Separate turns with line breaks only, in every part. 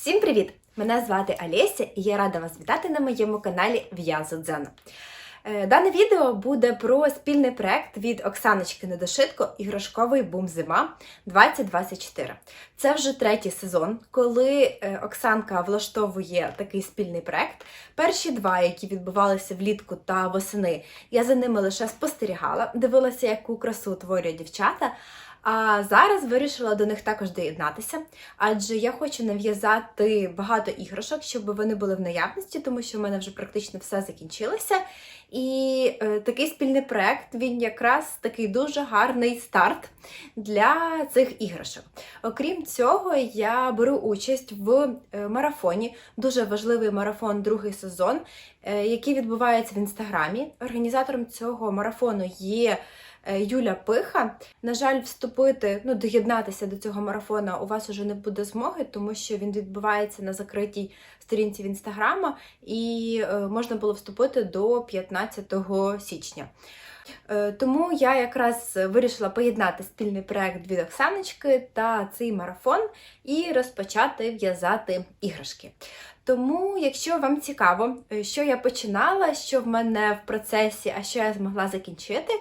Всім привіт! Мене звати Олеся і я рада вас вітати на моєму каналі В'язу. Е, Дане відео буде про спільний проект від Оксаночки Недошитко Іграшковий бум зима 2024. Це вже третій сезон, коли е, Оксанка влаштовує такий спільний проект. Перші два, які відбувалися влітку та восени, я за ними лише спостерігала, дивилася, яку красу творюють дівчата. А зараз вирішила до них також доєднатися, адже я хочу нав'язати багато іграшок, щоб вони були в наявності, тому що в мене вже практично все закінчилося. І е, такий спільний проект він якраз такий дуже гарний старт для цих іграшок. Окрім цього, я беру участь в е, марафоні, дуже важливий марафон, другий сезон, е, який відбувається в інстаграмі. Організатором цього марафону є. Е, Юля Пиха. На жаль, вступити, ну, доєднатися до цього марафона у вас уже не буде змоги, тому що він відбувається на закритій сторінці в інстаграма, і е, можна було вступити до 15 січня. Е, Тому я якраз вирішила поєднати спільний проект від Оксаночки та цей марафон і розпочати в'язати іграшки. Тому, якщо вам цікаво, що я починала, що в мене в процесі, а що я змогла закінчити,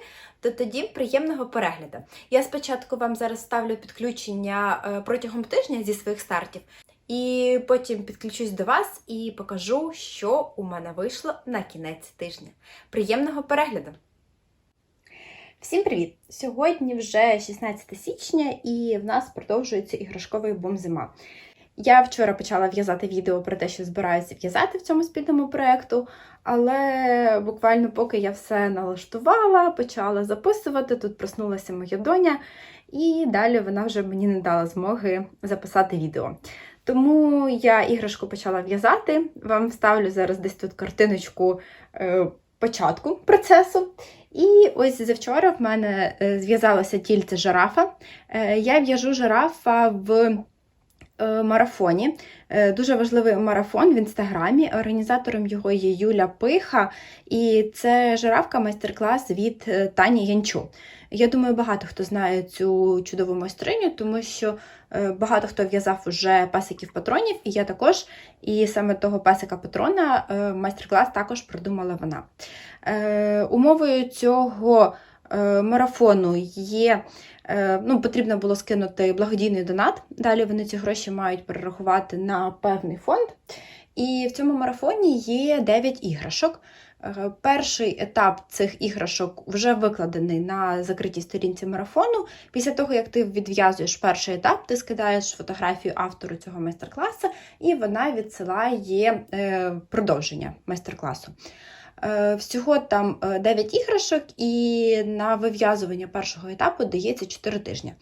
то тоді приємного перегляду. Я спочатку вам зараз ставлю підключення е, протягом тижня зі своїх стартів, і потім підключусь до вас і покажу, що у мене вийшло на кінець тижня. Приємного перегляду! Всім привіт! Сьогодні вже 16 січня, і в нас продовжується іграшковий бум зима. Я вчора почала в'язати відео про те, що збираюся в'язати в цьому спільному проєкту, але буквально поки я все налаштувала, почала записувати, тут проснулася моя доня, і далі вона вже мені не дала змоги записати відео. Тому я іграшку почала в'язати. Вам вставлю зараз десь тут картиночку е, початку процесу. І ось завчора в мене е, зв'язалося тільце жирафа. Е, Я в'яжу жирафа в марафоні. Е, Дуже важливий марафон в інстаграмі. Організатором його є Юля Пиха, і це жирафка майстер-клас від е, Тані Янчу. Я думаю, багато хто знає цю чудову майстриню, тому що е, багато хто в'язав уже пасиків патронів, і я також. І саме того пасика патрона е, майстер-клас також придумала вона. Е, Умовою цього е, марафону є. е, Ну, потрібно було скинути благодійний донат. Далі вони ці гроші мають перерахувати на певний фонд. І в цьому марафоні є 9 іграшок. Е, Перший етап цих іграшок вже викладений на закритій сторінці марафону. Після того, як ти відв'язуєш перший етап, ти скидаєш фотографію автору цього майстер-класу, і вона відсилає е, продовження майстер-класу. Е, Всього там е, 9 іграшок, і на вив'язування першого етапу дається 4 тижні.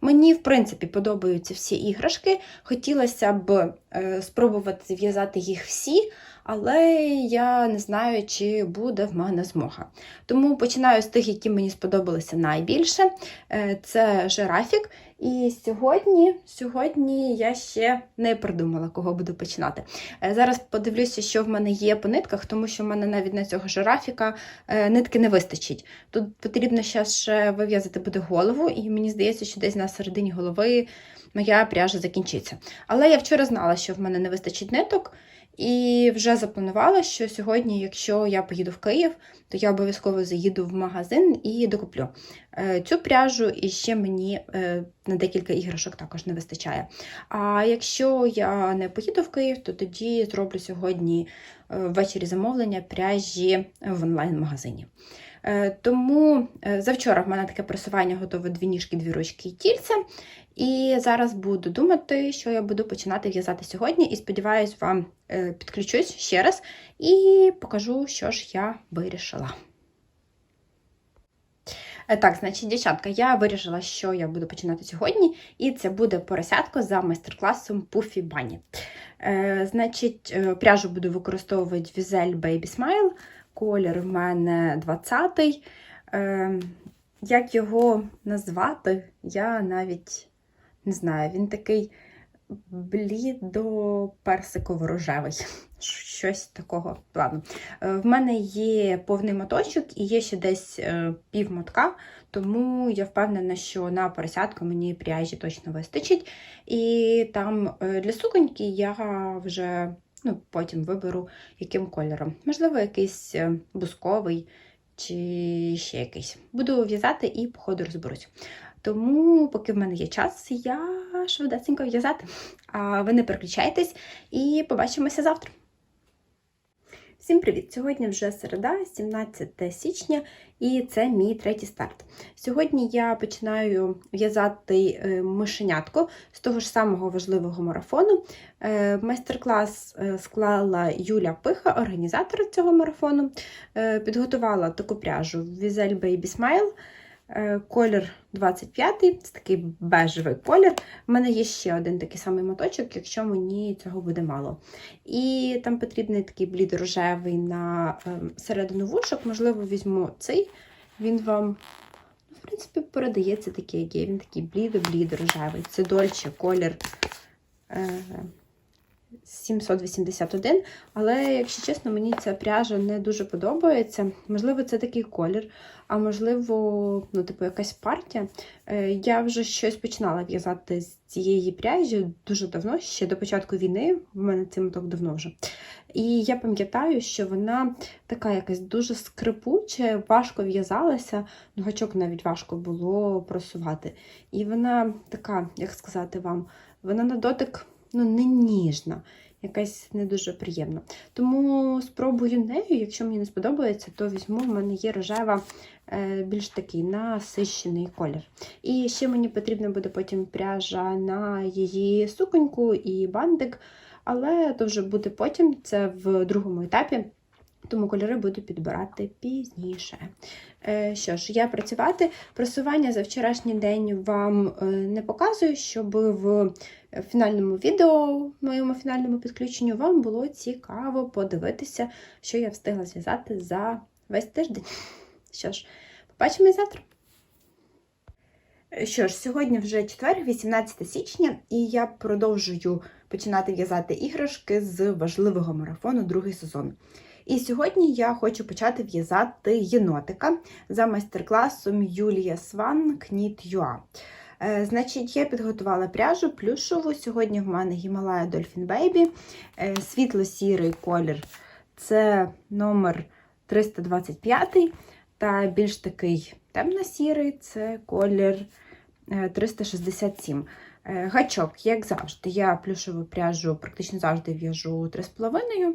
Мені, в принципі, подобаються всі іграшки. Хотілося б е, спробувати зв'язати їх всі, але я не знаю, чи буде в мене змога. Тому починаю з тих, які мені сподобалися найбільше. Е, Це жирафік. І сьогодні, сьогодні я ще не придумала, кого буду починати. Е, Зараз подивлюся, що в мене є по нитках, тому що в мене навіть на цього жирафіка е, нитки не вистачить. Тут потрібно ще ще вив'язати буде голову, і мені здається, що десь на середині голови моя пряжа закінчиться. Але я вчора знала, що в мене не вистачить ниток, і вже запланувала, що сьогодні, якщо я поїду в Київ, то я обов'язково заїду в магазин і докуплю е, цю пряжу, і ще мені е, на декілька іграшок також не вистачає. А якщо я не поїду в Київ, то тоді зроблю сьогодні е, ввечері замовлення пряжі в онлайн-магазині. Тому завчора в мене таке просування готове дві ніжки, дві ручки і тільце. І зараз буду думати, що я буду починати в'язати сьогодні, і сподіваюсь, вам е, підключусь ще раз і покажу, що ж я вирішила. Е, Так, значить, дівчатка, я вирішила, що я буду починати сьогодні, і це буде поросятко за майстер-класом Puffy Bunny. Е, значить, пряжу буду використовувати Візель Baby Smile. Колір в мене 20-й. Е, як його назвати, я навіть не знаю. Він такий блідо-персиково-рожевий. Щось такого плану. Е, В мене є повний моточок і є ще десь е, пів мотка, тому я впевнена, що на поросятку мені пряжі точно вистачить. І там е, для суконьки я вже ну, потім виберу яким кольором. Можливо, якийсь бусковий чи ще якийсь. Буду в'язати і по ходу розберусь. Тому, поки в мене є час, я швидесенько в'язати. А ви не переключайтесь і побачимося завтра. Всім привіт! Сьогодні вже середа, 17 січня, і це мій третій старт. Сьогодні я починаю в'язати е, мишенятко з того ж самого важливого марафону. Е, Майстер-клас е, склала Юля Пиха, організатор цього марафону. Підготувала таку пряжу Vizel Baby Smile. Е, Колір 25 це такий бежевий колір. У мене є ще один такий самий моточок, якщо мені цього буде мало. І там потрібний такий блід рожевий на е, середину вушок. Можливо, візьму цей. Він вам, ну, в принципі, передається такий, як є. Він такий блідо-блідо рожевий. Це дольче колір. Е, 781, але, якщо чесно, мені ця пряжа не дуже подобається. Можливо, це такий колір, а можливо, ну, типу, якась партія. Е, Я вже щось починала в'язати з цієї пряжі дуже давно, ще до початку війни, в мене цим так давно вже. І я пам'ятаю, що вона така якась дуже скрипуча, важко в'язалася, ну, гачок навіть важко було просувати. І вона така, як сказати вам, вона на дотик ну, не ніжна, якась не дуже приємна. Тому спробую нею, якщо мені не сподобається, то візьму, в мене є рожева, е, більш такий насищений колір. І ще мені потрібна буде потім пряжа на її суконьку і бандик, але то вже буде потім, це в другому етапі. Тому кольори буду підбирати пізніше. Е, Що ж, я працювати. Просування за вчорашній день вам е, не показую, щоб в фінальному відео, моєму фінальному підключенню, вам було цікаво подивитися, що я встигла зв'язати за весь тиждень. Що ж, побачимось завтра. Що ж, сьогодні вже четвер, 18 січня, і я продовжую починати в'язати іграшки з важливого марафону другий сезон. І сьогодні я хочу почати в'язати єнотика за майстер-класом Юлія Сван Knit.ua. Е, Значить, я підготувала пряжу плюшову. Сьогодні в мене Himalaya Dolphin Baby, е, світло-сірий колір це номер 325, та більш такий темно-сірий це колір е, 367. Е, Гачок, як завжди, я плюшову пряжу практично завжди в'яжу 3,5,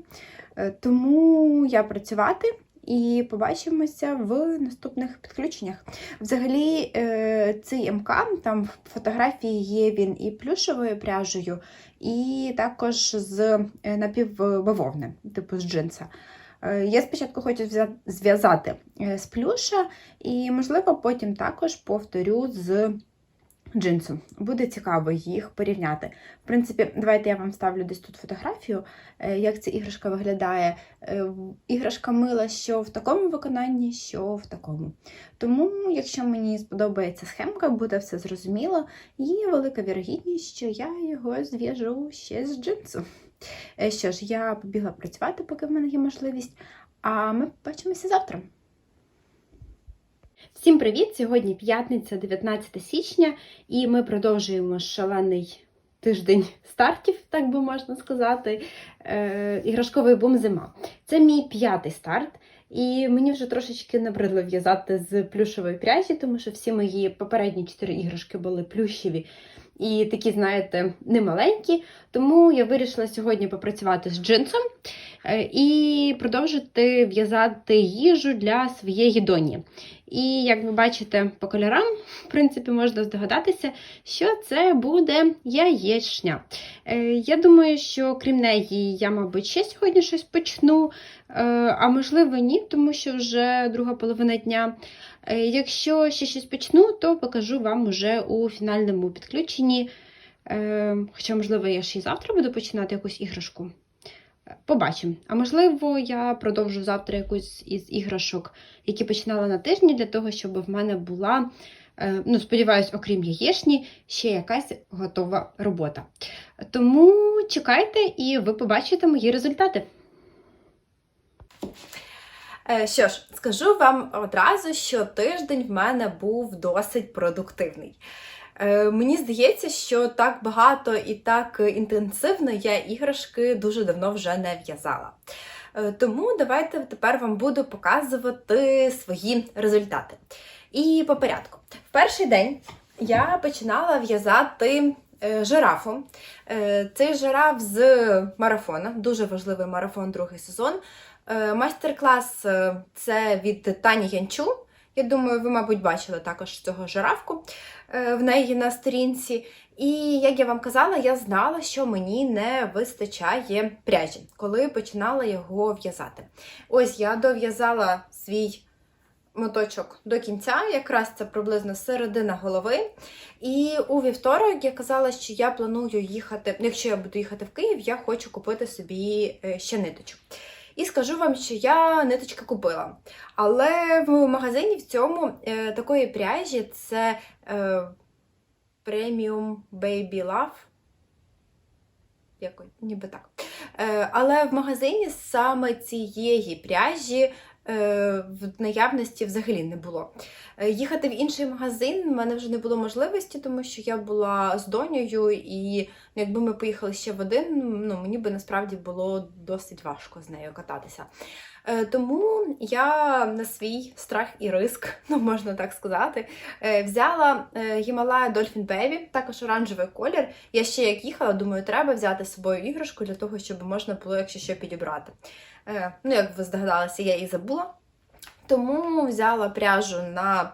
е, тому я працювати і побачимося в наступних підключеннях. Взагалі, е, цей МК, там в фотографії є він і плюшевою пряжею, і також з напівбавовни, типу з джинса. Я спочатку хочу зв'язати з плюша, і, можливо, потім також повторю з джинсу. Буде цікаво їх порівняти. В принципі, давайте я вам ставлю десь тут фотографію, е, як ця іграшка виглядає. Е, Іграшка мила що в такому виконанні, що в такому. Тому, якщо мені сподобається схемка, буде все зрозуміло, є велика вірогідність, що я його зв'яжу ще з джинсу. Е, Що ж, я побігла працювати, поки в мене є можливість, а ми побачимося завтра. Всім привіт! Сьогодні п'ятниця, 19 січня, і ми продовжуємо шалений тиждень стартів, так би можна сказати. Е, іграшковий бум зима. Це мій п'ятий старт. І мені вже трошечки набридло в'язати з плюшової пряжі, тому що всі мої попередні чотири іграшки були плющеві і такі, знаєте, немаленькі. Тому я вирішила сьогодні попрацювати з джинсом е, і продовжити в'язати їжу для своєї доні. І як ви бачите по кольорам, в принципі, можна здогадатися, що це буде яєчня. Е, Я думаю, що крім неї, я, мабуть, ще сьогодні щось почну, е, а можливо, ні, тому що вже друга половина дня. Е, Якщо ще щось почну, то покажу вам уже у фінальному підключенні. Е, Хоча, можливо, я ще й завтра буду починати якусь іграшку. Е, Побачимо. А можливо, я продовжу завтра якусь із іграшок, які починала на тижні, для того, щоб в мене була
ну, сподіваюсь, окрім яєчні, ще якась готова робота. Тому чекайте і ви побачите мої результати.
Е, Що ж, скажу вам одразу, що тиждень в мене був досить продуктивний. Е, Мені здається, що так багато і так інтенсивно я іграшки дуже давно вже не в'язала. Е, Тому давайте тепер вам буду показувати свої результати. І по порядку. В перший день я починала в'язати жирафу. Цей жираф з марафона, дуже важливий марафон, другий сезон. Е, Майстер-клас е, це від Тані Янчу. Я думаю, ви, мабуть, бачили також цього жирафку е, в неї на сторінці. І як я вам казала, я знала, що мені не вистачає пряжі, коли починала його в'язати. Ось я дов'язала свій моточок до кінця, якраз це приблизно середина голови. І у вівторок я казала, що я планую їхати, якщо я буду їхати в Київ, я хочу купити собі ще ниточок. І скажу вам, що я ниточки купила. Але в магазині в цьому е, такої пряжі це е, Premium Baby Love. Якось, ніби так. Е, але в магазині саме цієї пряжі в наявності взагалі не було. Е, Їхати в інший магазин в мене вже не було можливості, тому що я була з донею, і якби ми поїхали ще в один, ну мені би насправді було досить важко з нею кататися. Е, Тому я на свій страх і риск, ну можна так сказати, е, взяла е, Himalaya Dolphin Baby, також оранжевий колір. Я ще як їхала, думаю, треба взяти з собою іграшку для того, щоб можна було, якщо що, підібрати. Е, Ну, як ви здогадалися, я її забула. Тому взяла пряжу на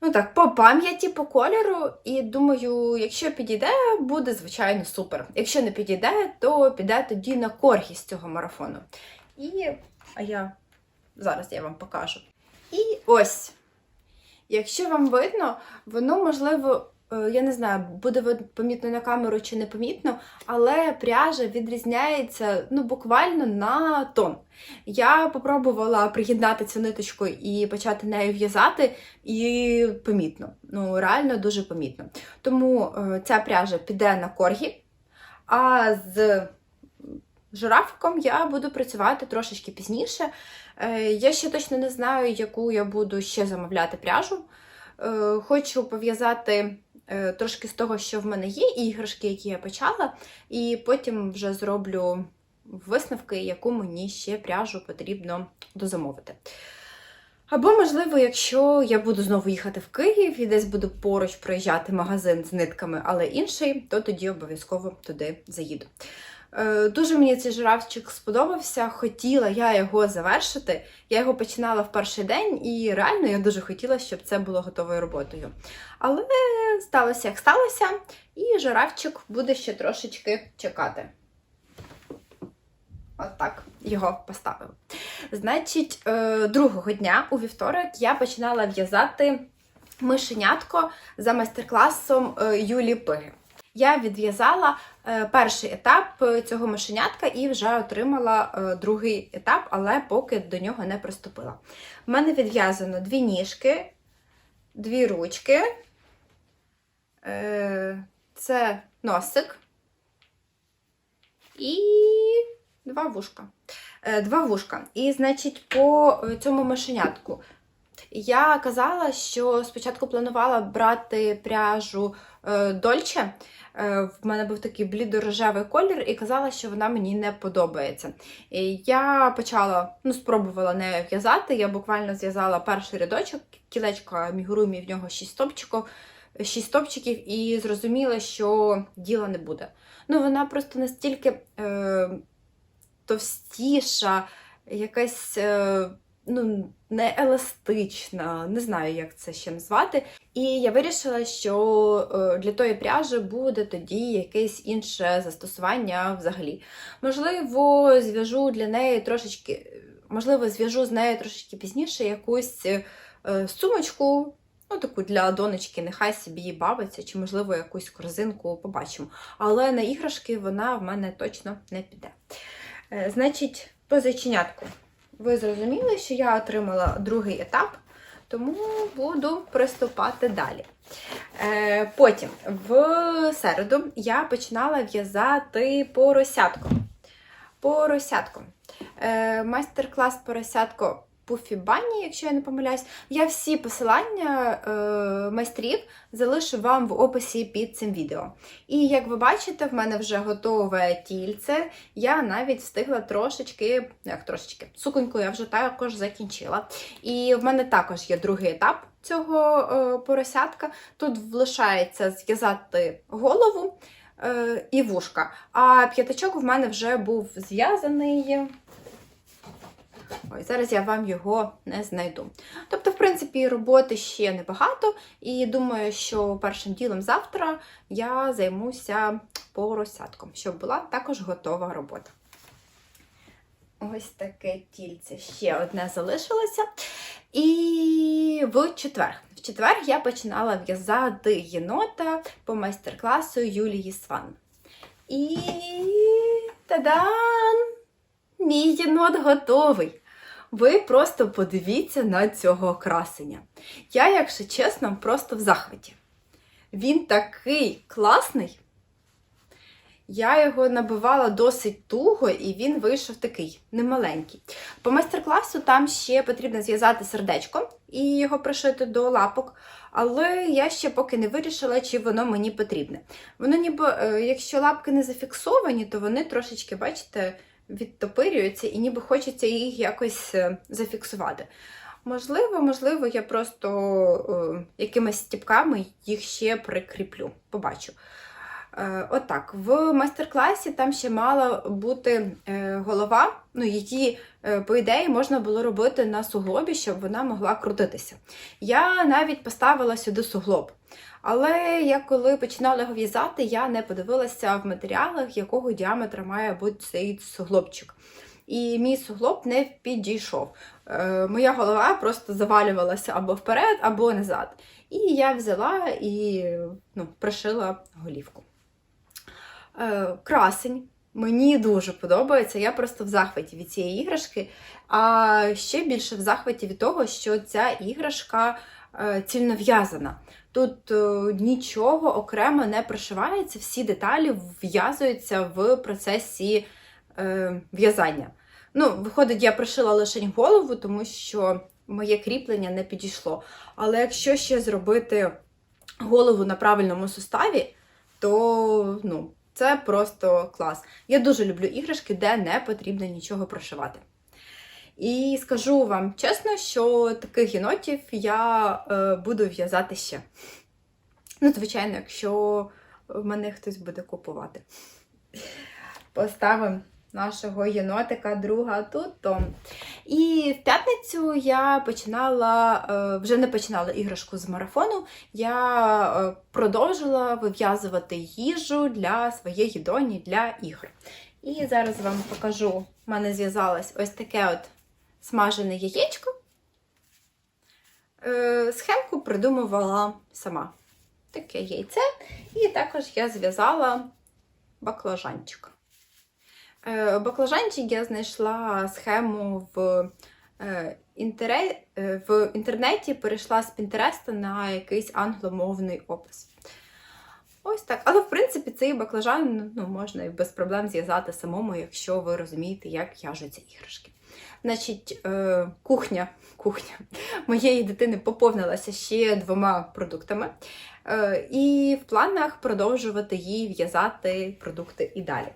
ну так, по пам'яті, по кольору, і думаю, якщо підійде, буде звичайно супер. Якщо не підійде, то піде тоді на коргі з цього марафону. І а я зараз я вам покажу. І ось. Якщо вам видно, воно можливо, я не знаю, буде помітно на камеру чи не помітно, але пряжа відрізняється ну, буквально на тон. Я попробувала приєднати цю ниточку і почати нею в'язати, і помітно. Ну, реально дуже помітно. Тому е, ця пряжа піде на коргі, а з жирафиком я буду працювати трошечки пізніше. Е, Я ще точно не знаю, яку я буду ще замовляти пряжу. Е, Хочу пов'язати е, трошки з того, що в мене є, і іграшки, які я почала, і потім вже зроблю висновки, яку мені ще пряжу потрібно дозамовити. Або, можливо, якщо я буду знову їхати в Київ і десь буду поруч проїжджати магазин з нитками, але інший, то тоді обов'язково туди заїду. Е, Дуже мені цей жирафчик сподобався. Хотіла я його завершити. Я його починала в перший день, і реально я дуже хотіла, щоб це було готовою роботою. Але сталося як сталося, і жирафчик буде ще трошечки чекати. От його поставив. Значить, е, другого дня у вівторок я починала в'язати мишенятко за майстер-класом е, Юлі Пиги. Я відв'язала е, перший етап е, цього мишенятка і вже отримала е, другий етап, але поки до нього не приступила. У мене відв'язано дві ніжки, дві ручки, це носик і два вушка. Два вушка. І, значить, по цьому мишенятку. Я казала, що спочатку планувала брати пряжу Дольче. Е, В мене був такий блідо-рожевий колір, і казала, що вона мені не подобається. І я почала, ну, спробувала нею в'язати. Я буквально зв'язала перший рядочок, кілечко амігурумі, в нього 6 стопчиків, 6 стопчиків, і зрозуміла, що діла не буде. Ну, вона просто настільки е, товстіша, якась. Е, ну, не еластична, не знаю, як це ще назвати. І я вирішила, що е, для тої пряжі буде тоді якесь інше застосування взагалі. Можливо, зв'яжу для неї трошечки, можливо, зв'яжу з нею трошечки пізніше якусь е, сумочку. Ну, таку для донечки, нехай собі її бавиться, чи, можливо, якусь корзинку побачимо. Але на іграшки вона в мене точно не піде. Е, Значить, по зайченятку. Ви зрозуміли, що я отримала другий етап. Тому буду приступати далі. Е, потім, в середу, я починала в'язати поросятку. Поросятку. Е, майстер-клас поросятко Пуфі Банні, якщо я не помиляюсь. Я всі посилання е, майстрів залишу вам в описі під цим відео. І як ви бачите, в мене вже готове тільце. Я навіть встигла трошечки, як трошечки, суконьку я вже також закінчила. І в мене також є другий етап цього е, поросятка. Тут лишається зв'язати голову е, і вушка. А п'ятачок в мене вже був зв'язаний. Ой, зараз я вам його не знайду. Тобто, в принципі, роботи ще небагато, і думаю, що першим ділом завтра я займуся поросятком, щоб була також готова робота. Ось таке тільце ще одне залишилося. І в четвер. В четвер я починала в'язати єнота по майстер-класу Юлії Сван. І тадан! Мій єнот готовий. Ви просто подивіться на цього красення. Я, якщо чесно, просто в захваті. Він такий класний. Я його набивала досить туго, і він вийшов такий немаленький. По майстер-класу там ще потрібно зв'язати сердечко і його пришити до лапок. Але я ще поки не вирішила, чи воно мені потрібне. Воно ніби, е, якщо лапки не зафіксовані, то вони трошечки, бачите, відтопирюються і ніби хочеться їх якось е, зафіксувати. Можливо, можливо, я просто е, якимись стіпками їх ще прикріплю. Побачу. Е, Отак, в майстер-класі там ще мала бути е, голова, ну її, е, по ідеї, можна було робити на суглобі, щоб вона могла крутитися. Я навіть поставила сюди суглоб. Але я коли починала його в'язати, я не подивилася в матеріалах, якого діаметра має бути цей суглобчик. І мій суглоб не підійшов. Е, моя голова просто завалювалася або вперед, або назад. І я взяла і ну, пришила голівку. Е, красень. Мені дуже подобається. Я просто в захваті від цієї іграшки. А ще більше в захваті від того, що ця іграшка цільно в'язана. Тут е, нічого окремо не пришивається, всі деталі в'язуються в процесі е, в'язання. Ну, виходить, я пришила лише голову, тому що моє кріплення не підійшло. Але якщо ще зробити голову на правильному суставі, то ну, це просто клас. Я дуже люблю іграшки, де не потрібно нічого прошивати. І скажу вам чесно, що таких єнотів я е, буду в'язати ще. Ну, звичайно, якщо в мене хтось буде купувати. Поставимо нашого єнотика друга тут. то. І в п'ятницю я починала, е, вже не починала іграшку з марафону, я е, продовжила вив'язувати їжу для своєї доні для ігор. І зараз вам покажу, у мене зв'язалось ось таке от смажене яєчко. Е, Схемку придумувала сама. Таке яйце. І також я зв'язала баклажанчик. Е, Баклажанчик я знайшла схему в, е, в інтернеті, перейшла з Пінтереста на якийсь англомовний опис. Ось так. Але, в принципі, цей баклажан ну, можна і без проблем зв'язати самому, якщо ви розумієте, як в'яжуться іграшки. Значить, е, кухня, кухня моєї дитини поповнилася ще двома продуктами. Е, і в планах продовжувати їй в'язати продукти і далі.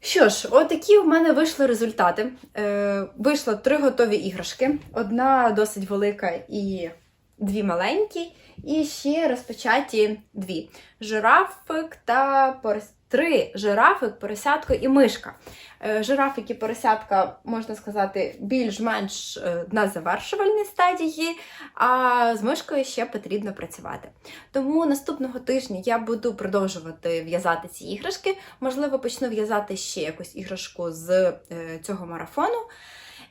Що ж, отакі в мене вийшли результати. Е, вийшло три готові іграшки: одна досить велика і дві маленькі, і ще розпочаті дві: жирафик та. Три жирафик, поросятко і мишка. Е, жирафик і поросятка, можна сказати, більш-менш е, на завершувальній стадії, а з мишкою ще потрібно працювати. Тому наступного тижня я буду продовжувати в'язати ці іграшки. Можливо, почну в'язати ще якусь іграшку з е, цього марафону.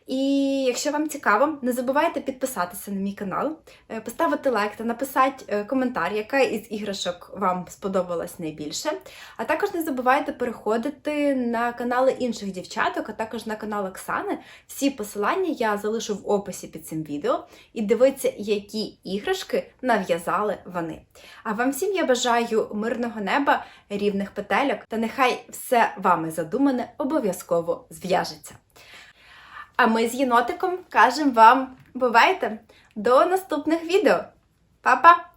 І якщо вам цікаво, не забувайте підписатися на мій канал, е, поставити лайк та написати е, коментар, яка із іграшок вам сподобалась найбільше. А також не забувайте переходити на канали інших дівчаток, а також на канал Оксани. Всі посилання я залишу в описі під цим відео і дивіться, які іграшки нав'язали вони. А вам всім я бажаю мирного неба, рівних петельок, та нехай все вами задумане обов'язково зв'яжеться. А ми з єнотиком кажемо вам бувайте до наступних відео. Па-па!